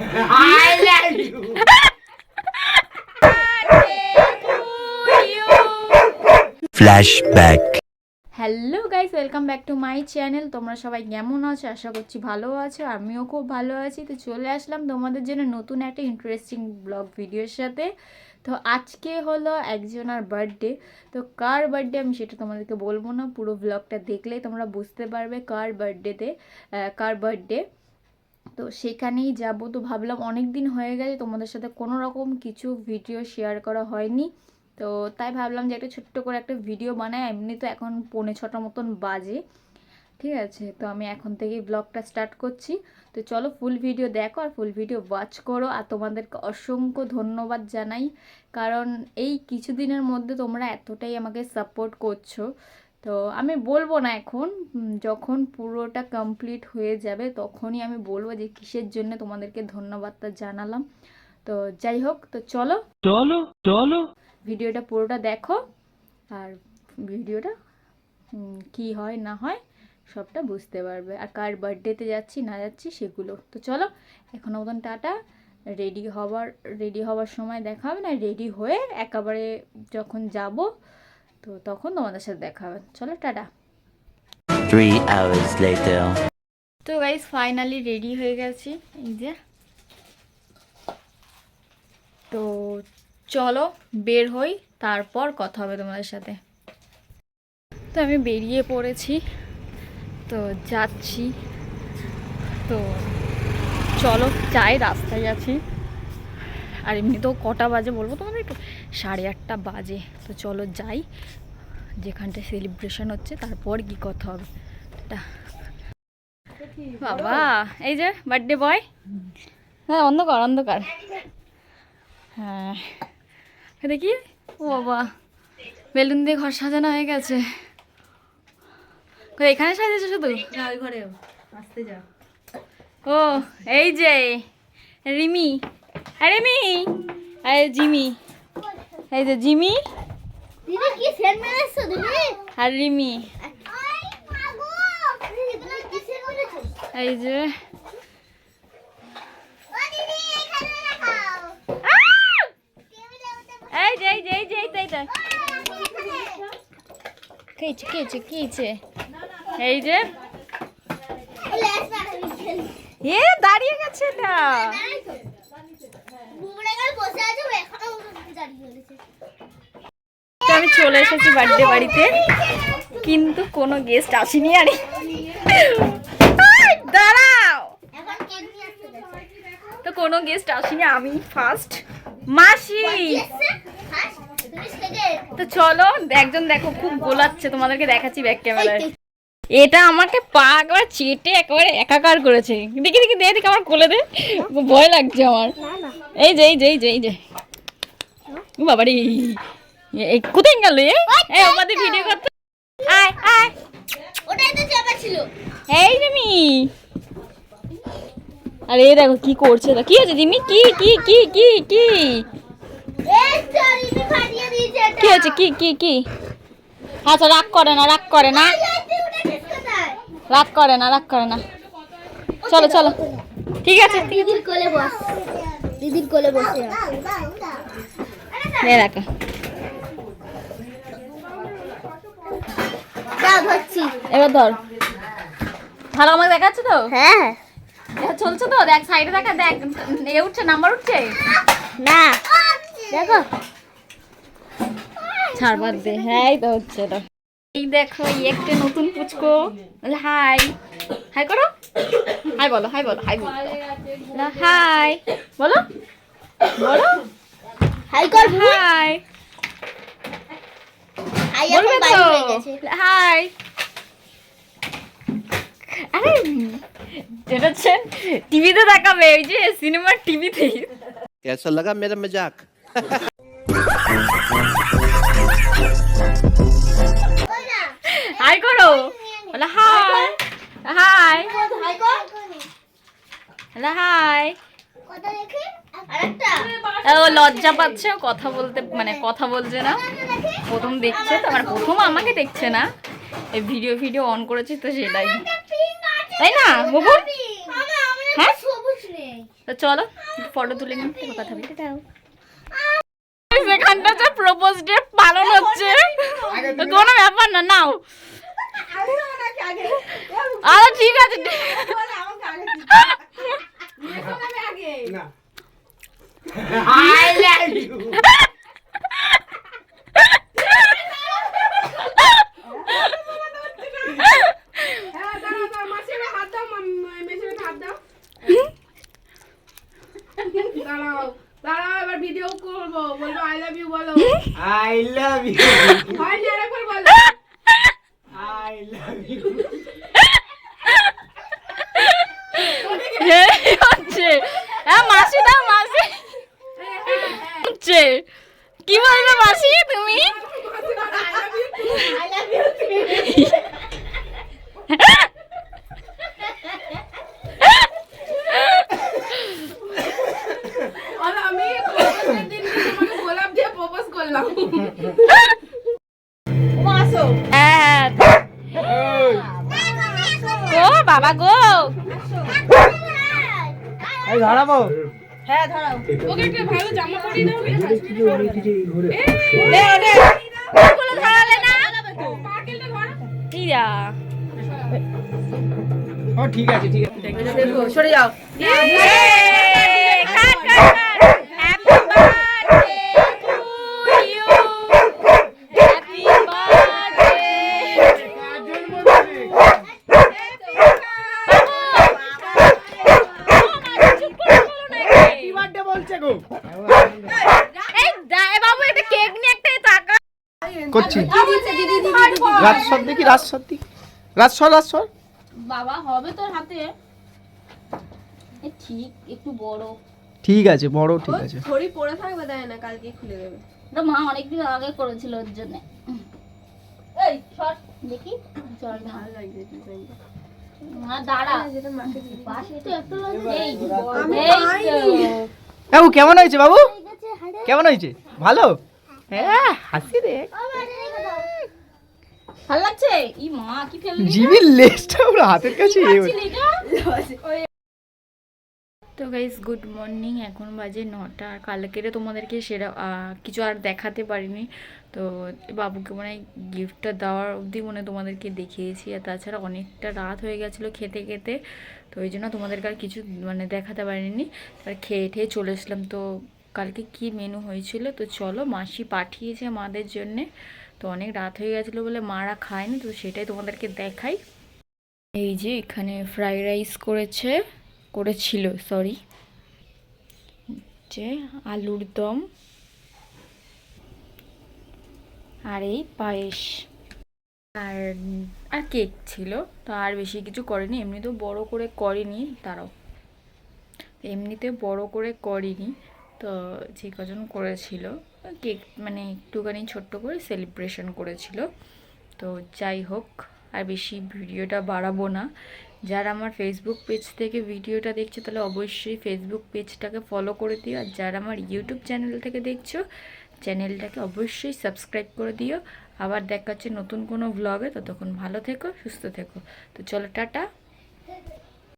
I you. Flashback. Hello guys welcome back to my channel তোমরা সবাই কেমন আছো? আশা করছি ভালো আছো। আমিও খুব ভালো আছি। তো চলে আসলাম তোমাদের জন্য নতুন একটা ইন্টারেস্টিং ব্লগ ভিডিওর সাথে। তো আজকে হলো একজনার বার্থডে তো কার বার্থডে আমি সেটা তোমাদেরকে বলব না। পুরো ব্লগটা দেখলেই তোমরা বুঝতে পারবে কার বার্থডেতে কার বার্থডে তো সেখানেই যাব। তো ভাবলাম অনেক দিন হয়ে গেছে, তোমাদের সাথে কোনো রকম কিছু ভিডিও শেয়ার করা হয়নি। তো তাই ভাবলাম যে একটা ছোট্ট করে একটা ভিডিও বানাই, এমনি তো এখন পৌনে ছটা মতন বাজে। ঠিক আছে, তো আমি এখন থেকেই ব্লগটা স্টার্ট করছি। তো চলো ফুল ভিডিও দেখো আর ফুল ভিডিও ওয়াচ করো। আর তোমাদেরকে অসংখ্য ধন্যবাদ জানাই। কারণ এই কিছুদিনের মধ্যে তোমরা এতটাই আমাকে সাপোর্ট করছ। তো আমি বলব না এখন যখন পুরোটা কমপ্লিট হয়ে যাবে তখনই আমি বলব যে কিসের জন্য তোমাদেরকে ধন্যবাদটা জানালাম। তো যাই হোক তো চলো। চলো চলো। ভিডিওটা পুরোটা দেখো আর ভিডিওটা কি হয় না হয় সবটা বুঝতে পারবে। আর কার বার্থডেতে যাচ্ছি না যাচ্ছি সেগুলো। তো চলো এখনও মতন টাটা। রেডি হবার রেডি হওয়ার সময় দেখা হবে না রেডি হয়ে একেবারে যখন যাব তো তখন তোমাদের সাথে দেখা হবে। চলো টাটা। Three hours later. তো গাইজ ফাইনালি রেডি হয়ে গেছি। এই যে। তো চলো বের হই তারপর কথা হবে তোমাদের সাথে। তো আমি বেরিয়ে পড়েছি। তো যাচ্ছি। তো চলো যাই রাস্তায় আছি। আর এমনিতেও কটা বাজে বলব? তোমাদের একটু সাড়ে আটটা বাজে। তো চলো যাই। যেখানটায় সেলিব্রেশন হচ্ছে তারপর কি কথা হবে। বাবা এই যে বার্থডে বয় হ্যাঁ অন্ধকার অন্ধকার। হ্যাঁ। দেখি। ও বাবা বেলুন দিয়ে ঘর সাজানো হয়ে গেছে। এখানে সাজিয়েছে শুধু? ওই ঘরে। আসতে যা। ও এই যে রিমি। আরে রিমি আরে জিমি। এই যে জিমি। আর রিমি। কি এই যে! এই যে এই যে এই যে এই খেয়েছে খেয়েছে খেয়েছে এই এ দাঁড়িয়ে গেছে এটা বুবড়ে গাল বসে আছে ও এখনও দাঁড়িয়ে রয়েছে তো আমি চলে এসেছি বার্থডে বাড়িতে। কিন্তু কোনো গেস্ট আসেনি আরে। দাঁড়াও। তো কোনো গেস্ট আসেনি, আমি ফার্স্ট মাসি। তো চলো, একজন দেখো, খুব গোলাচ্ছে, তোমাদেরকে দেখাচ্ছি ব্যাক ক্যামেরায় এটা আমাকে পা একবার চেটে একেবারে একাকার করেছে। দেখি দেখি, দে, দেখি, আমার কোলে দে। ভয় লাগছে আমার। এই যে এই যে এই যে এই যে। বাবারি। এই কোথায় গেল এই আমাদের ভিডিও করতে আয় আয়। ওটাই তো চাপা ছিল। এই রিমি। আরে এই দেখো কি করছে কি হয়েছে রিমি? কি কি কি কি কি? কি হয়েছে? কি কি কি? আচ্ছা রাগ করে না রাগ করে না। রাগ করে না রাগ করে না। চলো চলো। ঠিক আছে দিদির কোলে বস। দিদির কোলে বসে রাখো দাও ধরছি এবার ধর। ভালো আমাকে দেখাচ্ছে তো? হ্যাঁ। চলছে তো? দেখ সাইডে দেখা দেখ। এ উঠছে নাম্বার উঠছে? না। দেখো। ছাড়বার দে। হ্যাঁ তো হচ্ছে তো এই দেখো এই একটা নতুন পুচকো। হাই। হাই করো। হাই বলো হাই বলো হাই বলো। হাই। বলো। বলো। হাই কর হাই। বলবে এখন তো বাইরে হয়ে গেছে হাই আরে যেটা হচ্ছে টিভিতে দেখাবে ওই যে সিনেমার টিভিতে कैसा लगा मेरा मजाक ওই না হাই করো বলে হাই হাই হাই কর বলে হাই কথা দেখি আরেকটা ও লজ্জা পাচ্ছে কথা বলতে মানে কথা বলছে না। প্রথম দেখছে তো মানে প্রথম আমাকে দেখছে না। এই ভিডিও ভিডিও অন করেছি তো সেটাই তাই না হ্যাঁ? তো চলো ফটো তুলে তারপর কথা বলি। টাটা সেখানটা যে প্রপোজ ডে পালন হচ্ছে। তো কোনো ব্যাপার না নাও। আচ্ছা ঠিক আছে দাঁড়াও দাঁড়াও এবার ভিডিও করব। বলব আই লাভ ইউ বলো. হয় না আরেকবার I love you. হচ্ছে। হ্যাঁ মাসি দাও মাসি। হচ্ছে। কি বলবে মাসি তুমি? ধরাবো? ওকে একটা ভালো জামা পরিয়ে দাও ওগুলো ধরালে না? পার্কেলটা ধরো। ইয়া। ও ঠিক আছে ঠিক আছে। সরে যাও। Cut cut happy birthday to you happy birthday birthday বলছে গো এই দা- এ বাবু একটা কেক নিয়ে একটা টাকা করছি। রাজস্বর দেখি রাজস্বর দেখি। রাজস্বর রাজস্বর বাবা হবে তোর হাতে। ঠিক একটু বড়। ঠিক আছে বড় ঠিক আছে। পরে থাকবে তাই না কালকে খুলে দেবে। ওটা মা অনেকদিন আগে করেছিল ওর জন্য। এই শর্ট দেখি চল ভালো লাগছে মা দাঁড়া। কেমন হয়েছে বাবু? কেমন হয়েছে? ভালো? হ্যাঁ হাসি রে। ভালো লাগছে? ই মা কি ফেললি জিবির লেজটা ওর হাতের কাছে তো গাইস গুড মর্নিং এখন বাজে নটা। আর কালকেরে তোমাদেরকে সেরা কিছু আর দেখাতে পারিনি। তো বাবুকে মানে গিফটটা দেওয়ার অবধি মনে হয় তোমাদেরকে দেখিয়েছি। আর তাছাড়া অনেকটা রাত হয়ে গেছিল খেতে খেতে। তো ওই জন্য তোমাদেরকে আর কিছু মানে দেখাতে পারিনি। আর খেয়ে ঠেয়ে চলে এসলাম। তো কালকে কি মেনু হয়েছিল? তো চলো মাসি পাঠিয়েছে মাদের জন্যে। তো অনেক রাত হয়ে গেছিল বলে মারা খায়নি, তো সেটাই তোমাদেরকে দেখাই। এই যে এখানে ফ্রাইড রাইস করেছে, করেছিল সরি যে আলুর দম। আর এই পায়েস। আর আর কেক ছিল, তো আর বেশি কিছু করেনি এমনিতেও বড় করে করেনি তারাও এমনিতে বড় করে করেনি, তো যে কজন করেছিল কেক মানে একটুখানি ছোট্ট করে সেলিব্রেশন করেছিল। তো যাই হোক, আর বেশি ভিডিওটা বাড়াবো না। যারা আমার ফেসবুক পেজ থেকে ভিডিওটা দেখছ, তাহলে অবশ্যই ফেসবুক পেজটাকে ফলো করে দিও। আর যারা আমার ইউটিউব চ্যানেল থেকে দেখছ চ্যানেলটাকে অবশ্যই সাবস্ক্রাইব করে দিও। আবার দেখা হচ্ছে নতুন কোনো ভ্লগে ততক্ষণ ভালো থেকো, সুস্থ থেকো। তো চলো, টাটা।